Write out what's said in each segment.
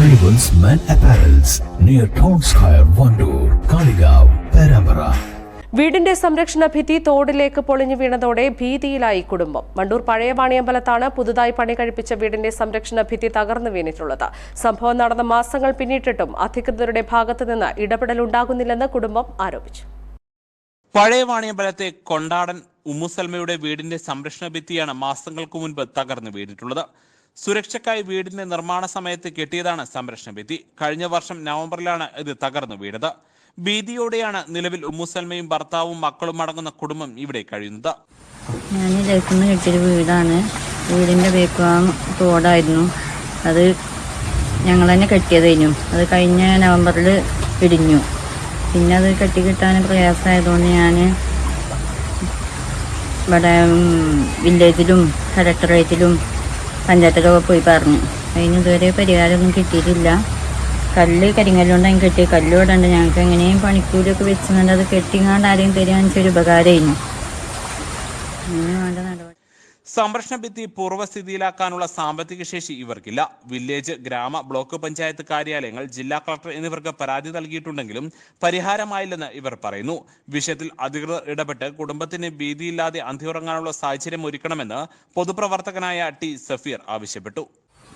Arrivals Men Apparels near Town Square, Wandoor Kaligav, Perambara. വീടിന്റെ സംരക്ഷണ ഭിത്തി തോടിലേക്ക് പൊളിഞ്ഞു വീണതോടെ ഭീതിയിലായി കുടുംബം. വണ്ടൂർ പഴയ വാണിയമ്പലത്താണ് പുതുതായി പണി കഴിപ്പിച്ച വീടിന്റെ സംരക്ഷണ ഭിത്തി തകർന്നു വീണിട്ടുള്ളത്. സംഭവം നടന്ന മാസങ്ങൾ പിന്നിട്ടിട്ടും അധികൃതരുടെ ഭാഗത്തുനിന്ന് ഇടപെടൽ ഉണ്ടാകുന്നില്ലെന്ന് കുടുംബം ആരോപിച്ചു. പഴയ വാണിയമ്പലത്തെ കൊണ്ടാടൻ ഉമ്മുസൽമയുടെ വീടിന്റെ സംരക്ഷണ ഭിത്തിയാണ് മാസങ്ങൾക്ക് മുൻപ് തകർന്നു വീണിട്ടുള്ളത്. സുരക്ഷയ്ക്കായി വീടിന്റെ നിർമ്മാണ സമയത്ത് കെട്ടിയതാണ് സംരക്ഷണ ഭിത്തി കഴിഞ്ഞ വർഷം നവംബറിലാണ് ഇത് തകർന്നു വീണത്. ഭീതിയോടെയാണ് നിലവിൽ ഉമ്മുസൽമയും ഭർത്താവും മക്കളും അടങ്ങുന്ന കുടുംബം ഇവിടെ കഴിയുന്നത്. ഞാൻ കെട്ടിയൊരു വീടാണ്. വീടിന്റെ ബേക്കുവാൻ തോടായിരുന്നു. അത് ഞങ്ങൾ തന്നെ കെട്ടിയതായിരുന്നു അത് കഴിഞ്ഞ നവംബറിൽ ഇടിഞ്ഞു. പിന്നെ അത് കെട്ടി കിട്ടാൻ പ്രയാസമായതുകൊണ്ട് ഞാൻ ഇവിടെ വില്ലേജിലും കളക്ടറേറ്റിലും പഞ്ചായത്തിലൊക്കെ പോയി പറഞ്ഞു. അതിന് ഇതുവരെ പരിഹാരമൊന്നും കിട്ടിയിട്ടില്ല. കല്ല് കരിങ്കല്ലുകൊണ്ട് അതിന് കെട്ടി കല്ല് ഇവിടെ ഉണ്ട് ഞങ്ങൾക്ക് എങ്ങനെയും പണിക്കൂലിയൊക്കെ വെച്ചുകൊണ്ട് അത് കെട്ടിങ്ങാണ്ട് ആരെയും തരികയെന്ന് വെച്ചൊരു ഉപകാരമായിരുന്നു. അങ്ങനെ വേണ്ട നടപടി. സംരക്ഷണ ഭിത്തി പൂർവസ്ഥിതിയിലാക്കാനുള്ള സാമ്പത്തിക ശേഷി ഇവർക്കില്ല. വില്ലേജ് ഗ്രാമ ബ്ലോക്ക് പഞ്ചായത്ത് കാര്യാലയങ്ങൾ ജില്ലാ കളക്ടർ എന്നിവർക്ക് പരാതി നൽകിയിട്ടുണ്ടെങ്കിലും പരിഹാരമായില്ലെന്ന് ഇവർ പറയുന്നു. വിഷയത്തിൽ അധികൃതർ ഇടപെട്ട് കുടുംബത്തിന് ഭീതിയില്ലാതെ അന്തിയുറങ്ങാനുള്ള സാഹചര്യം ഒരുക്കണമെന്ന് പൊതുപ്രവർത്തകനായ ടി സഫീർ ആവശ്യപ്പെട്ടു.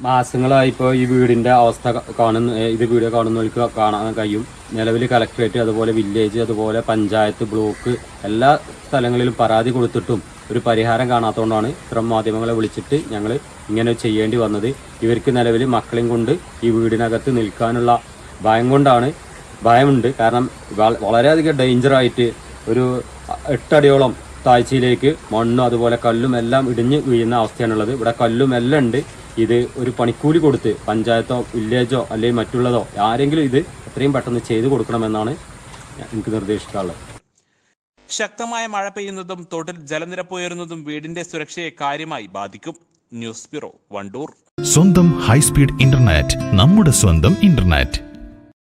മാസങ്ങളായി ഇപ്പോൾ ഈ വീടിന്റെ അവസ്ഥ കാണുന്ന ഇത് വീഡിയോ കാണുന്നവർക്ക് കാണാൻ കഴിയും. നിലവിൽ കലക്ട്രേറ്റ് അതുപോലെ വില്ലേജ് അതുപോലെ പഞ്ചായത്ത് ബ്ലോക്ക് എല്ലാ സ്ഥലങ്ങളിലും പരാതി കൊടുത്തിട്ടും ഒരു പരിഹാരം കാണാത്തതുകൊണ്ടാണ് ഇത്തരം മാധ്യമങ്ങളെ വിളിച്ചിട്ട് ഞങ്ങൾ ഇങ്ങനെ ചെയ്യേണ്ടി വന്നത്. ഇവർക്ക് നിലവിൽ മക്കളെയും കൊണ്ട് ഈ വീടിനകത്ത് നിൽക്കാനുള്ള ഭയം കൊണ്ടാണ് ഭയമുണ്ട്. കാരണം വള- വളരെയധികം ഡേഞ്ചറായിട്ട് ഒരു എട്ടടിയോളം താഴ്ചയിലേക്ക് മണ്ണും അതുപോലെ കല്ലും എല്ലാം ഇടിഞ്ഞ് വീഴുന്ന അവസ്ഥയാണുള്ളത്. ഇവിടെ കല്ലും എല്ലാം ഉണ്ട്. ഇത് ഒരു പണിക്കൂലി കൊടുത്ത് പഞ്ചായത്തോ വില്ലേജോ അല്ലെങ്കിൽ മറ്റുള്ളതോ ആരെങ്കിലും ഇത് എത്രയും പെട്ടെന്ന് ചെയ്തു കൊടുക്കണമെന്നാണ് എനിക്ക് നിർദ്ദേശിക്കാനുള്ളത്. ശക്തമായ മഴ പെയ്യുന്നതും തോട്ടിൽ ജലനിരപ്പ് ഉയരുന്നതും വീടിന്റെ സുരക്ഷയെ കാര്യമായി ബാധിക്കും. News bureau Wandoor. സ്വന്തം ഹൈസ്പീഡ് ഇന്റർനെറ്റ് നമ്മുടെ സ്വന്തം ഇന്റർനെറ്റ്.